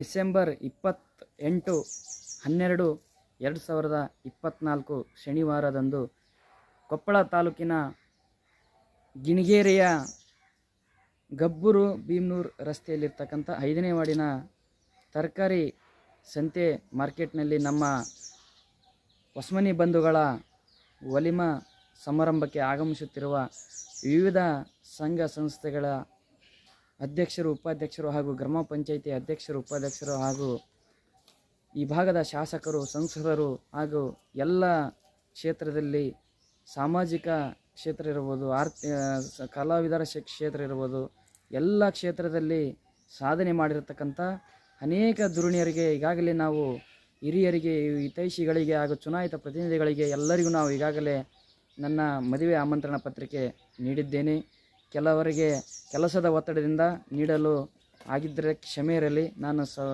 December ಇಪ್ಪತ್ತ ಎಂಟು ಹನ್ನೆರಡು ಎರಡು ಸಾವಿರದ ಇಪ್ಪತ್ತ್ನಾಲ್ಕು ಶನಿವಾರದಂದು ಕೊಪ್ಪಳ ತಾಲೂಕಿನ ಗಿಣಿಗೇರಿಯ ಗಬ್ಬೂರು ಭೀಮ್ನೂರು ರಸ್ತೆಯಲ್ಲಿರ್ತಕ್ಕಂಥ ಐದನೇ ವಾರ್ಡಿನ ತರಕಾರಿ ಸಂತೆ ಮಾರ್ಕೆಟ್ನಲ್ಲಿ ನಮ್ಮ ಹೊಸ್ಮನಿ ಬಂಧುಗಳ ಒಲಿಮ ಸಮಾರಂಭಕ್ಕೆ ಆಗಮಿಸುತ್ತಿರುವ ವಿವಿಧ ಸಂಘ ಸಂಸ್ಥೆಗಳ ಅಧ್ಯಕ್ಷರು, ಉಪಾಧ್ಯಕ್ಷರು ಹಾಗೂ ಗ್ರಾಮ ಪಂಚಾಯಿತಿ ಅಧ್ಯಕ್ಷರು, ಉಪಾಧ್ಯಕ್ಷರು ಹಾಗೂ ಈ ಭಾಗದ ಶಾಸಕರು, ಸಂಸದರು ಹಾಗೂ ಎಲ್ಲ ಕ್ಷೇತ್ರದಲ್ಲಿ ಸಾಮಾಜಿಕ ಕ್ಷೇತ್ರ ಇರ್ಬೋದು ಆರ್ಥ ಸ- ಕಲಾವಿದರ ಕ್ಷೇತ್ರ ಇರ್ಬೋದು, ಎಲ್ಲ ಕ್ಷೇತ್ರದಲ್ಲಿ ಸಾಧನೆ ಮಾಡಿರತಕ್ಕಂಥ ಅನೇಕ ಧುರುಣಿಯರಿಗೆ, ಈಗಾಗಲೇ ನಾವು ಹಿರಿಯರಿಗೆ, ಹಿತೈಷಿಗಳಿಗೆ ಹಾಗೂ ಚುನಾಯಿತ ಪ್ರತಿನಿಧಿಗಳಿಗೆ ಎಲ್ಲರಿಗೂ ನಾವು ಈಗಾಗಲೇ ನನ್ನ ಮದುವೆ ಆಮಂತ್ರಣ ಪತ್ರಿಕೆ ನೀಡಿದ್ದೇನೆ. ಕೆಲವರಿಗೆ ಕೆಲಸದ ಒತ್ತಡದಿಂದ ನೀಡಲು ಆಗಿದ್ದರೆ ಕ್ಷಮೆ ಇರಲಿ ನಾನು ಸ